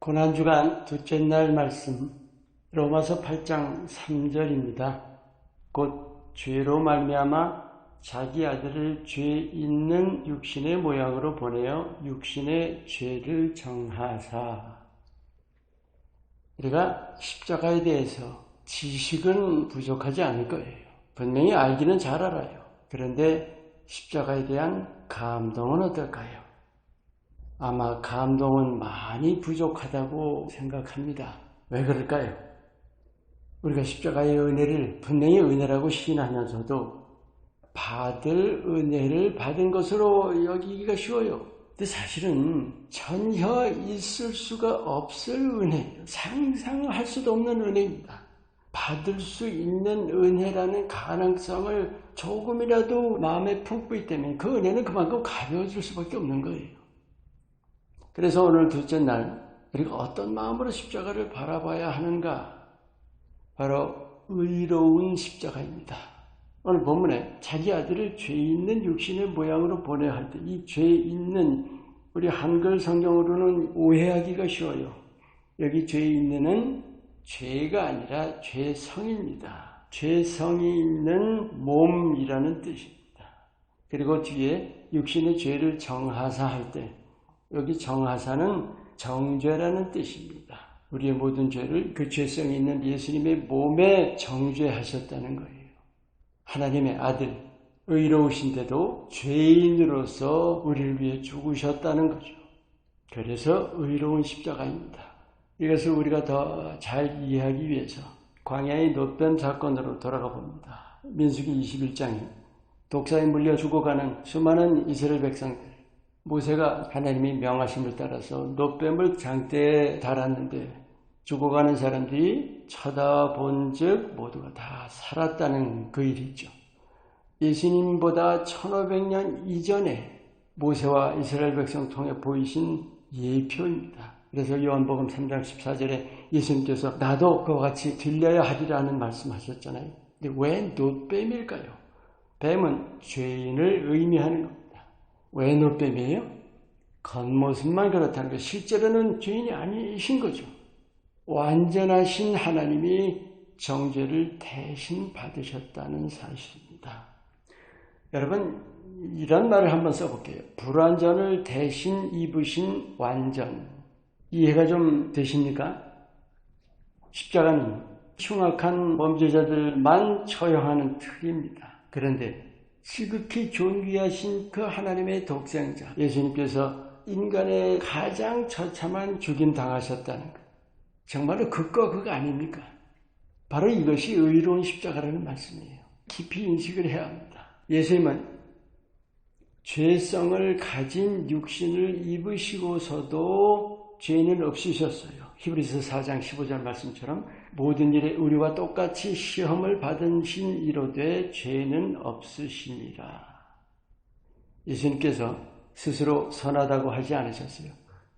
고난주간 둘째 날 말씀 로마서 8장 3절입니다. 곧 죄로 말미암아 자기 아들을 죄 있는 육신의 모양으로 보내어 육신의 죄를 정하사 우리가 십자가에 대해서 지식은 부족하지 않을 거예요. 분명히 알기는 잘 알아요. 그런데 십자가에 대한 감동은 어떨까요? 아마 감동은 많이 부족하다고 생각합니다. 왜 그럴까요? 우리가 십자가의 은혜를 분명히 은혜라고 시인하면서도 받을 은혜를 받은 것으로 여기기가 쉬워요. 근데 사실은 전혀 있을 수가 없을 은혜예요. 상상할 수도 없는 은혜입니다. 받을 수 있는 은혜라는 가능성을 조금이라도 마음에 품고 있다면 그 은혜는 그만큼 가벼워질 수밖에 없는 거예요. 그래서 오늘 둘째 날 우리가 어떤 마음으로 십자가를 바라봐야 하는가? 바로 의로운 십자가입니다. 오늘 본문에 자기 아들을 죄 있는 육신의 모양으로 보내야 할 때 이 죄 있는 우리 한글 성경으로는 오해하기가 쉬워요. 여기 죄 있는은 죄가 아니라 죄성입니다. 죄성이 있는 몸이라는 뜻입니다. 그리고 뒤에 육신의 죄를 정하사 할 때 여기 정하사는 정죄라는 뜻입니다. 우리의 모든 죄를 그 죄성이 있는 예수님의 몸에 정죄하셨다는 거예요. 하나님의 아들, 의로우신데도 죄인으로서 우리를 위해 죽으셨다는 거죠. 그래서 의로운 십자가입니다. 이것을 우리가 더 잘 이해하기 위해서 광야의 노뱀 사건으로 돌아가 봅니다. 민수기 21장에 독사에 물려 죽어가는 수많은 이스라엘 백성들 모세가 하나님이 명하심을 따라서 노뱀을 장대에 달았는데 죽어가는 사람들이 쳐다본 즉 모두가 다 살았다는 그 일이죠. 예수님보다 1500년 이전에 모세와 이스라엘 백성 통해 보이신 예표입니다. 그래서 요한복음 3장 14절에 예수님께서 나도 그와 같이 들려야 하리라는 말씀하셨잖아요. 근데 왜 노뱀일까요? 뱀은 죄인을 의미하는 겁니다. 왜 노뱀이에요? 겉모습만 그렇다는 거예요. 실제로는 죄인이 아니신 거죠. 완전하신 하나님이 정죄를 대신 받으셨다는 사실입니다. 여러분, 이런 말을 한번 써볼게요. 불완전을 대신 입으신 완전. 이해가 좀 되십니까? 십자가는 흉악한 범죄자들만 처형하는 틀입니다. 그런데 지극히 존귀하신 그 하나님의 독생자 예수님께서 인간의 가장 처참한 죽임 당하셨다는 것. 정말로 극과 극 아닙니까? 바로 이것이 의로운 십자가라는 말씀이에요. 깊이 인식을 해야 합니다. 예수님은 죄성을 가진 육신을 입으시고서도 죄는 없으셨어요. 히브리서 4장 15절 말씀처럼 모든 일에 우리와 똑같이 시험을 받으신 이로되 죄는 없으시니라. 예수님께서 스스로 선하다고 하지 않으셨어요.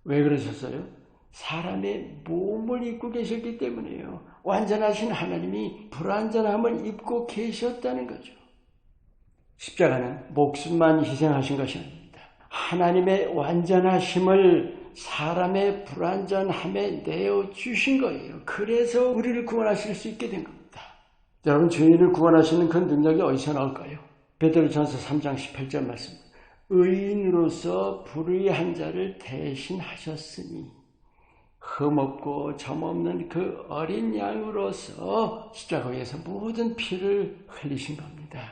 왜 그러셨어요? 사람의 몸을 입고 계셨기 때문에요. 완전하신 하나님이 불완전함을 입고 계셨다는 거죠. 십자가는 목숨만 희생하신 것이 아닙니다. 하나님의 완전하심을 사람의 불완전함에 내어 주신 거예요. 그래서 우리를 구원하실 수 있게 된 겁니다. 여러분 죄인을 구원하시는 그 능력이 어디서 나올까요? 베드로전서 3장 18절 말씀. 의인으로서 불의한 자를 대신하셨으니 흠없고 점없는 그 어린 양으로서 십자가에서 모든 피를 흘리신 겁니다.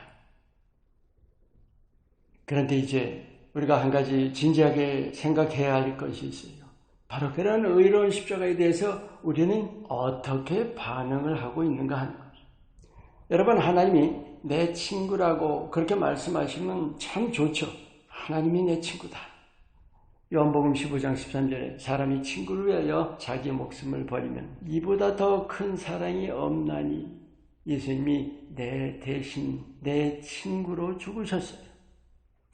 그런데 이제 우리가 한 가지 진지하게 생각해야 할 것이 있어요. 바로 그런 의로운 십자가에 대해서 우리는 어떻게 반응을 하고 있는가 하는 거죠. 여러분, 하나님이 내 친구라고 그렇게 말씀하시면 참 좋죠. 하나님이 내 친구다. 요한복음 15장 13절에 사람이 친구를 위하여 자기 목숨을 버리면 이보다 더 큰 사랑이 없나니 예수님이 내 대신 내 친구로 죽으셨어요.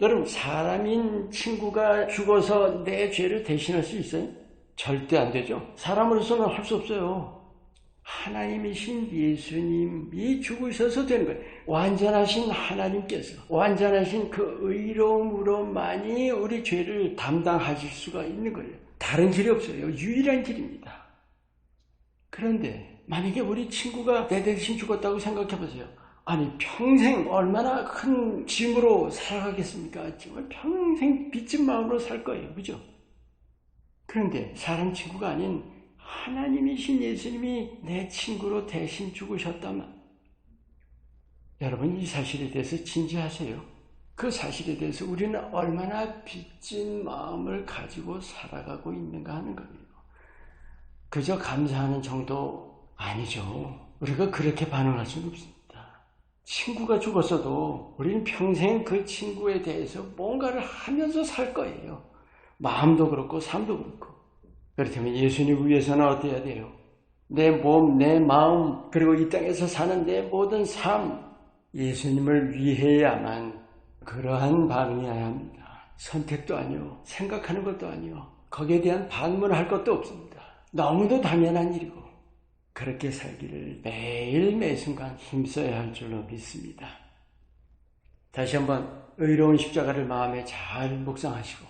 여러분 사람인 친구가 죽어서 내 죄를 대신할 수 있어요? 절대 안 되죠. 사람으로서는 할 수 없어요. 하나님이신 예수님이 죽으셔서 되는 거예요. 완전하신 하나님께서 완전하신 그 의로움으로만이 우리 죄를 담당하실 수가 있는 거예요. 다른 길이 없어요. 유일한 길입니다. 그런데 만약에 우리 친구가 내 대신 죽었다고 생각해 보세요. 아니 평생 얼마나 큰 짐으로 살아가겠습니까? 정말 평생 빚진 마음으로 살 거예요. 그죠? 그런데 사람 친구가 아닌 하나님이신 예수님이 내 친구로 대신 죽으셨다면 여러분 이 사실에 대해서 진지하세요. 그 사실에 대해서 우리는 얼마나 빚진 마음을 가지고 살아가고 있는가 하는 거예요. 그저 감사하는 정도 아니죠. 우리가 그렇게 반응할 수는 없습니다. 친구가 죽었어도 우리는 평생 그 친구에 대해서 뭔가를 하면서 살 거예요. 마음도 그렇고 삶도 그렇고. 그렇다면 예수님 위해서는 어때야 돼요? 내 몸, 내 마음, 그리고 이 땅에서 사는 내 모든 삶, 예수님을 위해야만 그러한 반응이어야 합니다. 선택도 아니요. 생각하는 것도 아니요. 거기에 대한 반문할 것도 없습니다. 너무도 당연한 일이고 그렇게 살기를 매일 매순간 힘써야 할 줄로 믿습니다. 다시 한번 의로운 십자가를 마음에 잘 묵상하시고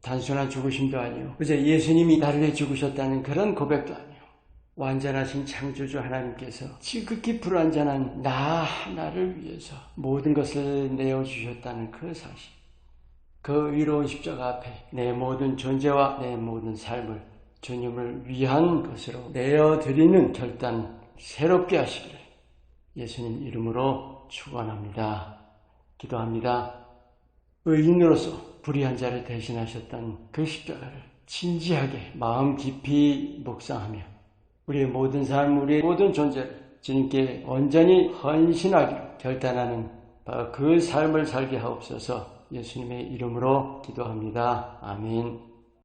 단순한 죽으심도 아니요. 그저 예수님이 나를 위해 죽으셨다는 그런 고백도 아니요. 완전하신 창조주 하나님께서 지극히 불완전한 나 하나를 위해서 모든 것을 내어주셨다는 그 사실. 그 의로운 십자가 앞에 내 모든 존재와 내 모든 삶을 주님을 위한 것으로 내어드리는 결단 새롭게 하시기를 예수님 이름으로 축원합니다. 기도합니다. 의인으로서 불의한 자를 대신하셨던 그 십자가를 진지하게 마음 깊이 묵상하며 우리의 모든 삶, 우리의 모든 존재를 주님께 온전히 헌신하기로 결단하는 그 삶을 살게 하옵소서 예수님의 이름으로 기도합니다. 아멘.